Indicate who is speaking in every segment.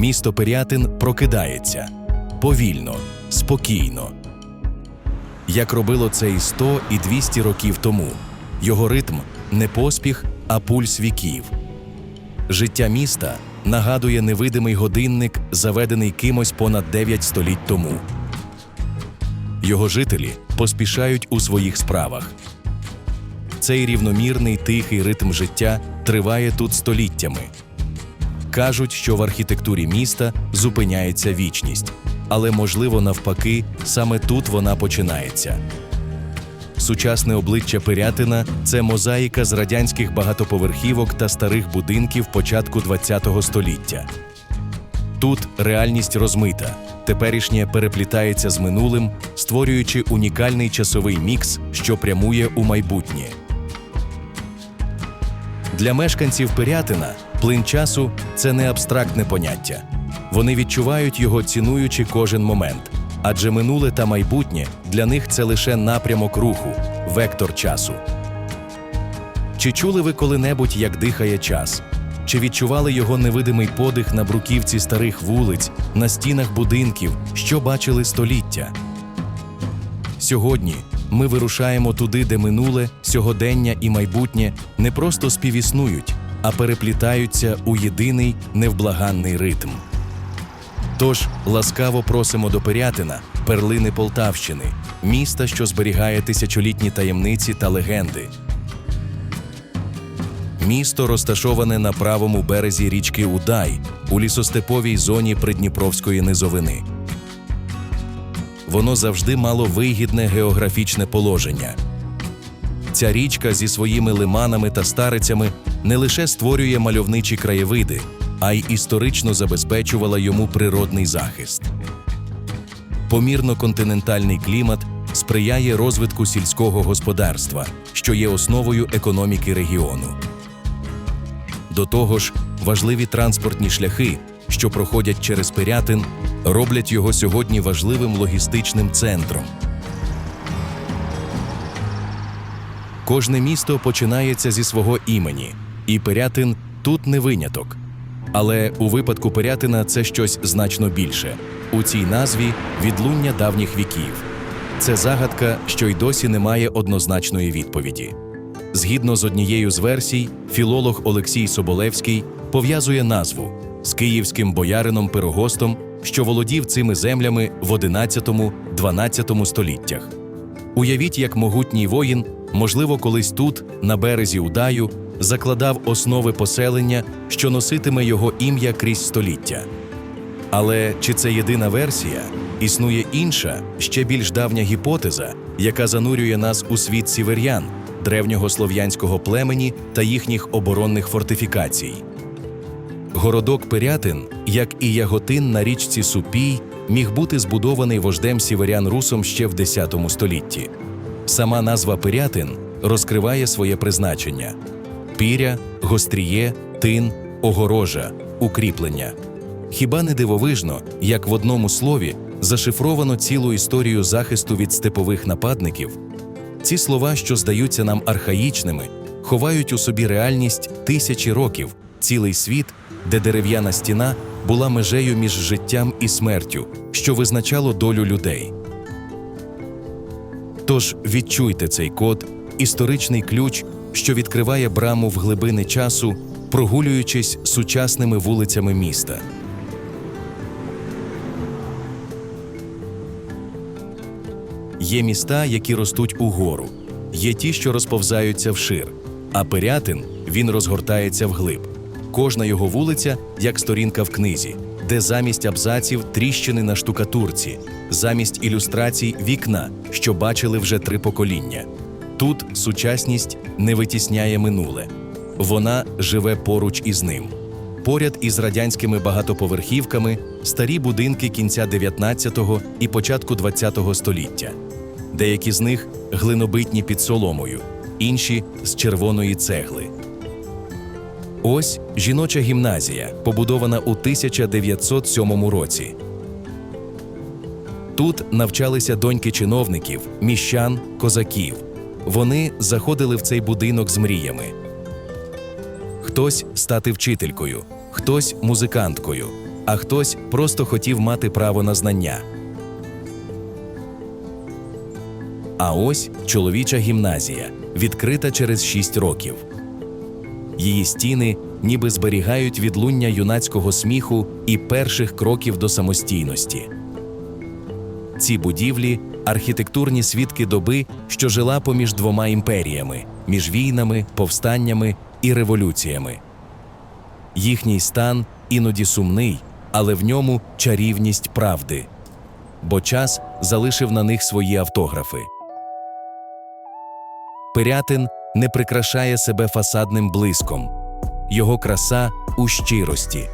Speaker 1: місто Пирятин прокидається повільно, спокійно. Як робило це і 100, і 200 років тому. Його ритм не поспіх, а пульс віків. Життя міста нагадує невидимий годинник, заведений кимось понад 9 століть тому. Його жителі поспішають у своїх справах. Цей рівномірний тихий ритм життя триває тут століттями. Кажуть, що в архітектурі міста зупиняється вічність, але можливо навпаки, саме тут вона починається. Сучасне обличчя Пирятина це мозаїка з радянських багатоповерхівок та старих будинків початку ХХ століття. Тут реальність розмита, теперішнє переплітається з минулим, створюючи унікальний часовий мікс, що прямує у майбутнє. Для мешканців Пирятина плин часу це не абстрактне поняття. Вони відчувають його, цінуючи кожен момент. Адже минуле та майбутнє для них це лише напрямок руху, вектор часу. Чи чули ви коли-небудь, як дихає час? Чи відчували його невидимий подих на бруківці старих вулиць, на стінах будинків, що бачили століття? Сьогодні ми вирушаємо туди, де минуле, сьогодення і майбутнє не просто співіснують, а переплітаються у єдиний невблаганний ритм. Тож ласкаво просимо до Пирятина, перлини Полтавщини, міста, що зберігає тисячолітні таємниці та легенди. Місто розташоване на правому березі річки Удай у лісостеповій зоні Придніпровської низовини. Воно завжди мало вигідне географічне положення. Ця річка зі своїми лиманами та старицями не лише створює мальовничі краєвиди, а й історично забезпечувала йому природний захист. Помірно-континентальний клімат сприяє розвитку сільського господарства, що є основою економіки регіону. До того ж, важливі транспортні шляхи, що проходять через Пирятин, роблять його сьогодні важливим логістичним центром. Кожне місто починається зі свого імені, і Пирятин тут не виняток. Але у випадку Пирятина це щось значно більше. У цій назві відлуння давніх віків. Це загадка, що й досі не має однозначної відповіді. Згідно з однією з версій, філолог Олексій Соболевський пов'язує назву з київським боярином Пирогостом, що володів цими землями в 11-12 століттях. Уявіть, як могутній воїн, можливо, колись тут, на березі Удаю, закладав основи поселення, що носитиме його ім'я крізь століття. Але чи це єдина версія? Існує інша, ще більш давня гіпотеза, яка занурює нас у світ сіверян, древнього слов'янського племені та їхніх оборонних фортифікацій. Городок Пирятин, як і Яготин на річці Супій, міг бути збудований вождем сіверян русом ще в X столітті. Сама назва Пирятин розкриває своє призначення: піря, гостріє, тин, огорожа, укріплення. Хіба не дивовижно, як в одному слові зашифровано цілу історію захисту від степових нападників? Ці слова, що здаються нам архаїчними, ховають у собі реальність тисячі років, цілий світ, де дерев'яна стіна була межею між життям і смертю, що визначало долю людей. Тож відчуйте цей код, історичний ключ, що відкриває браму в глибини часу, прогулюючись сучасними вулицями міста. Є міста, які ростуть угору, є ті, що розповзаються вшир, а Пирятин він розгортається вглиб. Кожна його вулиця як сторінка в книзі, де замість абзаців тріщини на штукатурці, замість ілюстрацій вікна, що бачили вже три покоління. Тут сучасність не витісняє минуле, вона живе поруч із ним. Поряд із радянськими багатоповерхівками старі будинки кінця 19-го і початку 20-го століття. Деякі з них глинобитні під соломою, інші з червоної цегли. Ось жіноча гімназія, побудована у 1907 році. Тут навчалися доньки чиновників, міщан, козаків. Вони заходили в цей будинок з мріями. Хтось стати вчителькою, хтось музиканткою, а хтось просто хотів мати право на знання. А ось чоловіча гімназія, відкрита через 6 років. Її стіни ніби зберігають відлуння юнацького сміху і перших кроків до самостійності. Ці будівлі архітектурні свідки доби, що жила поміж двома імперіями, між війнами, повстаннями і революціями. Їхній стан іноді сумний, але в ньому чарівність правди, бо час залишив на них свої автографи. Пирятин не прикрашає себе фасадним блиском, його краса у щирості,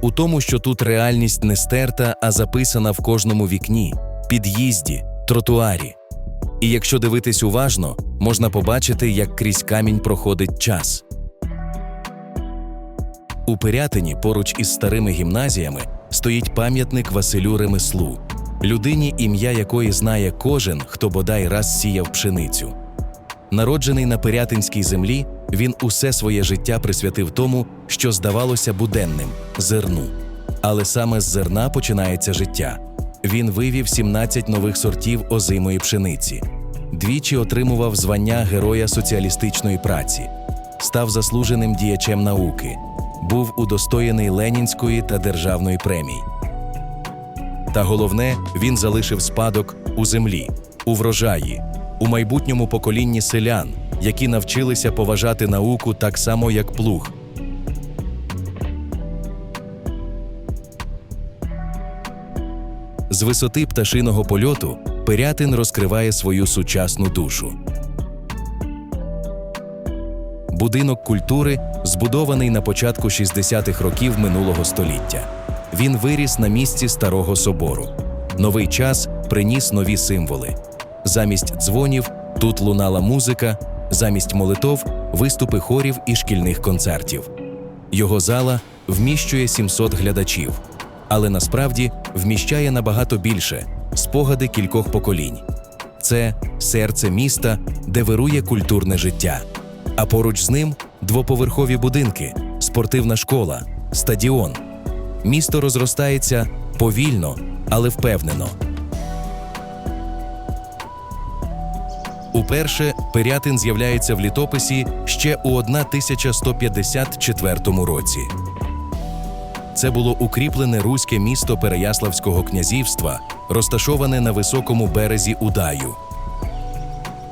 Speaker 1: у тому, що тут реальність не стерта, а записана в кожному вікні, під'їзді, тротуарі. І якщо дивитись уважно, можна побачити, як крізь камінь проходить час. У Пирятині поруч із старими гімназіями стоїть пам'ятник Василю Ремеслу, людині, ім'я якої знає кожен, хто бодай раз сіяв пшеницю. Народжений на Пирятинській землі, він усе своє життя присвятив тому, що здавалося буденним зерну. Але саме з зерна починається життя. Він вивів 17 нових сортів озимої пшениці, двічі отримував звання Героя соціалістичної праці, став заслуженим діячем науки, був удостоєний Ленінської та державної премій. Та головне, він залишив спадок у землі, у врожаї, у майбутньому поколінні селян, які навчилися поважати науку так само, як плуг. З висоти пташиного польоту Пирятин розкриває свою сучасну душу. Будинок культури збудований на початку 60-х років минулого століття. Він виріс на місці старого собору. Новий час приніс нові символи. Замість дзвонів тут лунала музика, замість молитов виступи хорів і шкільних концертів. Його зала вміщує 700 глядачів, але насправді вміщає набагато більше спогади кількох поколінь. Це серце міста, де вирує культурне життя. А поруч з ним двоповерхові будинки, спортивна школа, стадіон. Місто розростається повільно, але впевнено. Уперше Пирятин з'являється в літописі ще у 1154 році. Це було укріплене руське місто Переяславського князівства, розташоване на високому березі Удаю.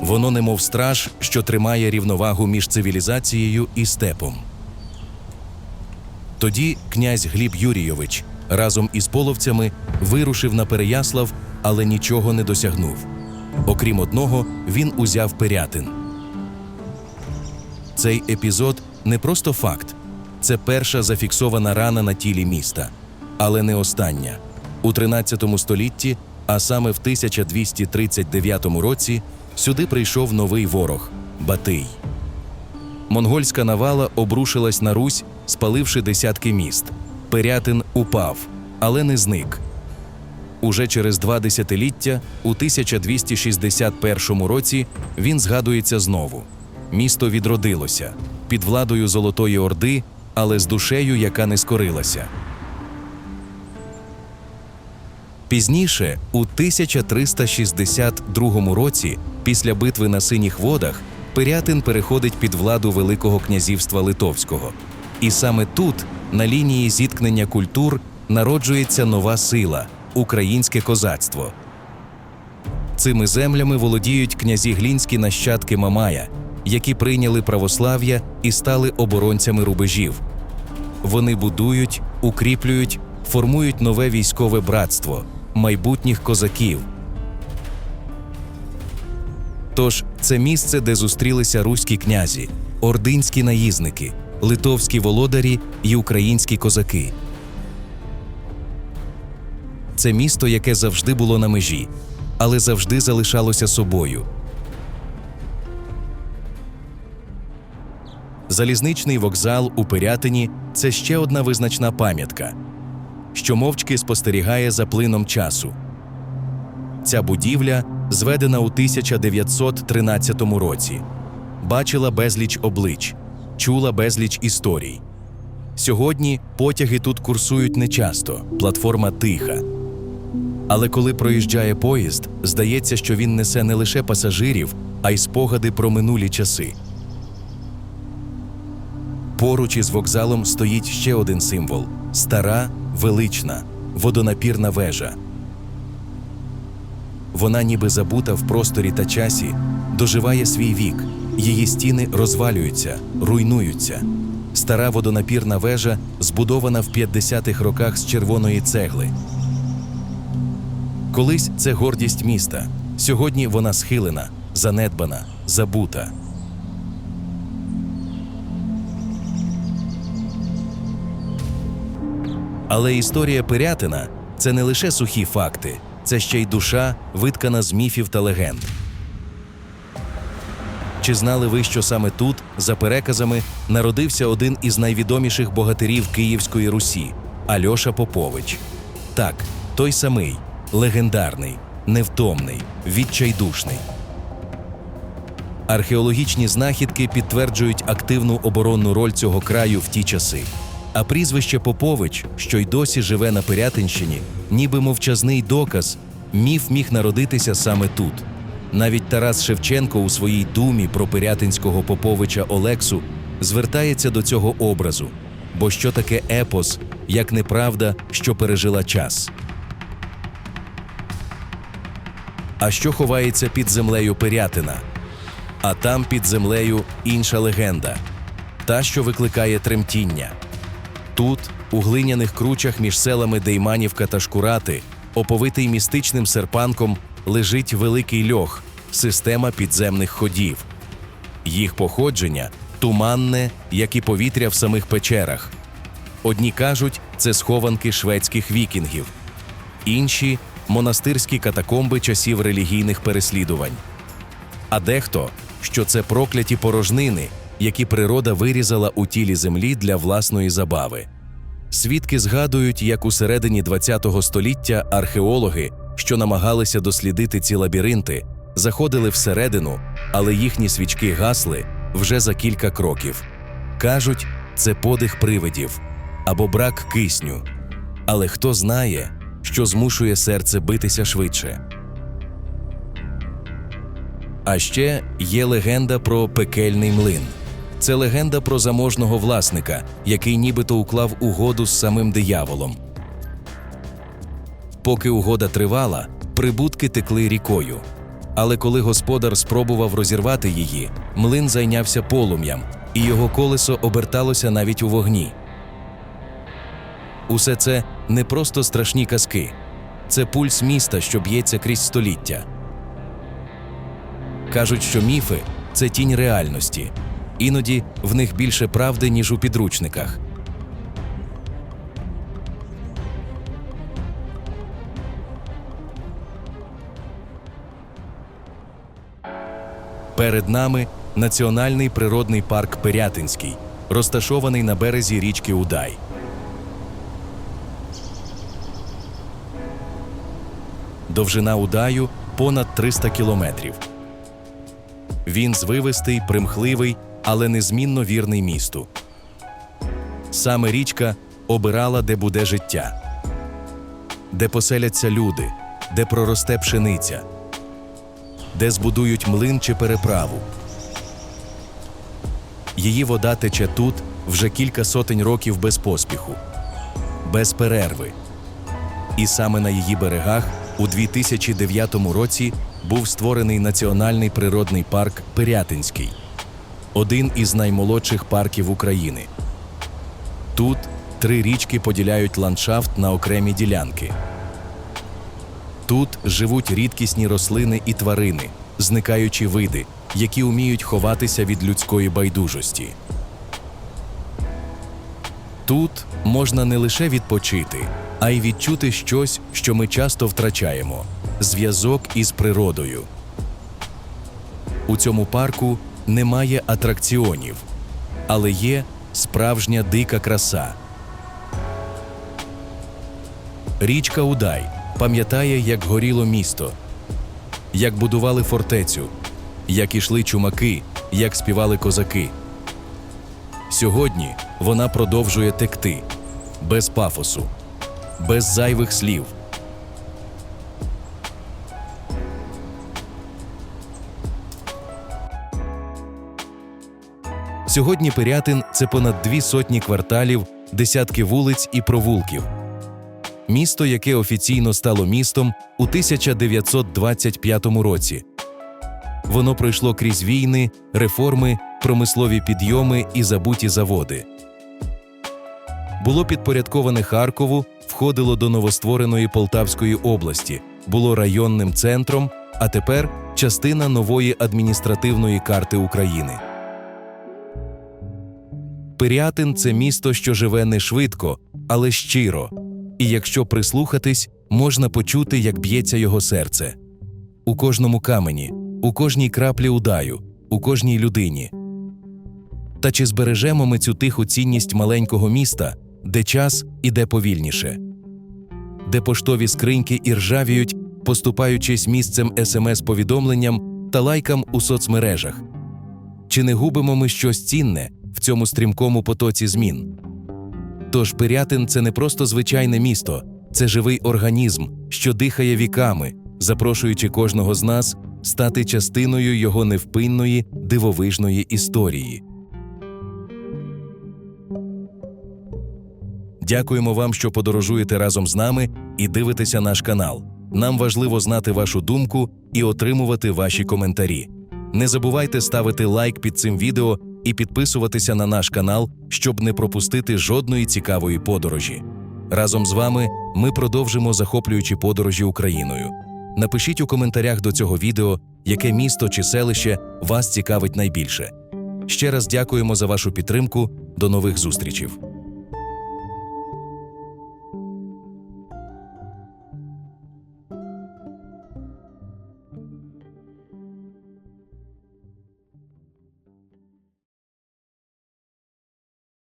Speaker 1: Воно немов страж, що тримає рівновагу між цивілізацією і степом. Тоді князь Гліб Юрійович разом із половцями вирушив на Переяслав, але нічого не досягнув. Окрім одного, він узяв Пирятин. Цей епізод не просто факт, це перша зафіксована рана на тілі міста, але не остання. У 13 столітті, а саме в 1239 році, сюди прийшов новий ворог Батий. Монгольська навала обрушилась на Русь, спаливши десятки міст. Пирятин упав, але не зник. Уже через два десятиліття, у 1261 році, він згадується знову. Місто відродилося під владою Золотої Орди, але з душею, яка не скорилася. Пізніше, у 1362 році, після битви на синіх водах, Пирятин переходить під владу Великого князівства Литовського. І саме тут, на лінії зіткнення культур, народжується нова сила українське козацтво. Цими землями володіють князі глінські нащадки Мамая, які прийняли православ'я і стали оборонцями рубежів. Вони будують, укріплюють, формують нове військове братство, майбутніх козаків. Тож це місце, де зустрілися руські князі, ординські наїзники, литовські володарі і українські козаки. Це місто, яке завжди було на межі, але завжди залишалося собою. Залізничний вокзал у Пирятині це ще одна визначна пам'ятка, що мовчки спостерігає за плином часу. Ця будівля, зведена у 1913 році, бачила безліч облич, чула безліч історій. Сьогодні потяги тут курсують нечасто, платформа тиха. Але коли проїжджає поїзд, здається, що він несе не лише пасажирів, а й спогади про минулі часи. Поруч із вокзалом стоїть ще один символ стара, велична, водонапірна вежа. Вона, ніби забута в просторі та часі, доживає свій вік, її стіни розвалюються, руйнуються. Стара водонапірна вежа збудована в 50-х роках з червоної цегли. Колись це гордість міста. Сьогодні вона схилена, занедбана, забута. Але історія Пирятина це не лише сухі факти, це ще й душа, виткана з міфів та легенд. Чи знали ви, що саме тут, за переказами, народився один із найвідоміших богатирів Київської Русі Альоша Попович? Так, той самий, легендарний, невтомний, відчайдушний. Археологічні знахідки підтверджують активну оборонну роль цього краю в ті часи. А прізвище Попович, що й досі живе на Пирятинщині, ніби мовчазний доказ, міф міг народитися саме тут. Навіть Тарас Шевченко у своїй думі про пирятинського Поповича Олексу звертається до цього образу. Бо що таке епос, як неправда, що пережила час? А що ховається під землею Пирятина? А там під землею інша легенда, та, що викликає тремтіння. Тут, у глиняних кручах між селами Дейманівка та Шкурати, оповитий містичним серпанком, лежить великий льох, система підземних ходів. Їх походження туманне, як і повітря в самих печерах. Одні кажуть, це схованки шведських вікінгів, інші монастирські катакомби часів релігійних переслідувань. А дехто, що це прокляті порожнини, які природа вирізала у тілі землі для власної забави. Свідки згадують, як у середині ХХ століття археологи, що намагалися дослідити ці лабіринти, заходили всередину, але їхні свічки гасли вже за кілька кроків. Кажуть, це подих привидів або брак кисню. Але хто знає, що змушує серце битися швидше. А ще є легенда про пекельний млин. Це легенда про заможного власника, який нібито уклав угоду з самим дияволом. Поки угода тривала, прибутки текли рікою. Але коли господар спробував розірвати її, млин зайнявся полум'ям, і його колесо оберталося навіть у вогні. Усе це не просто страшні казки, це пульс міста, що б'ється крізь століття. Кажуть, що міфи це тінь реальності. Іноді в них більше правди, ніж у підручниках. Перед нами Національний природний парк Пирятинський, розташований на березі річки Удай. Довжина Удаю понад 300 кілометрів. Він звивистий, примхливий, але незмінно вірний місту. Саме річка обирала, де буде життя, де поселяться люди, де проросте пшениця, де збудують млин чи переправу. Її вода тече тут вже кілька сотень років без поспіху, без перерви. І саме на її берегах у 2009 році був створений Національний природний парк Пирятинський, один із наймолодших парків України. Тут три річки поділяють ландшафт на окремі ділянки. Тут живуть рідкісні рослини і тварини, зникаючі види, які вміють ховатися від людської байдужості. Тут можна не лише відпочити, а й відчути щось, що ми часто втрачаємо зв'язок із природою. У цьому парку немає атракціонів, але є справжня дика краса. Річка Удай пам'ятає, як горіло місто, як будували фортецю, як ішли чумаки, як співали козаки. Сьогодні вона продовжує текти без пафосу, без зайвих слів. Сьогодні Пирятин це понад дві сотні кварталів, десятки вулиць і провулків. Місто, яке офіційно стало містом у 1925 році. Воно пройшло крізь війни, реформи, промислові підйоми і забуті заводи. Було підпорядковане Харкову, входило до новоствореної Полтавської області, було районним центром, а тепер частина нової адміністративної карти України. Пирятин це місто, що живе не швидко, але щиро. І якщо прислухатись, можна почути, як б'ється його серце. У кожному камені, у кожній краплі удаю, у кожній людині. Та чи збережемо ми цю тиху цінність маленького міста, де час іде повільніше, де поштові скриньки іржавіють, поступаючись місцем смс-повідомленням та лайкам у соцмережах? Чи не губимо ми щось цінне в цьому стрімкому потоці змін? Тож Пирятин це не просто звичайне місто, це живий організм, що дихає віками, запрошуючи кожного з нас стати частиною його невпинної, дивовижної історії. Дякуємо вам, що подорожуєте разом з нами і дивитеся наш канал. Нам важливо знати вашу думку і отримувати ваші коментарі. Не забувайте ставити лайк під цим відео і підписуватися на наш канал, щоб не пропустити жодної цікавої подорожі. Разом з вами ми продовжимо захоплюючі подорожі Україною. Напишіть у коментарях до цього відео, яке місто чи селище вас цікавить найбільше. Ще раз дякуємо за вашу підтримку. До нових зустрічей!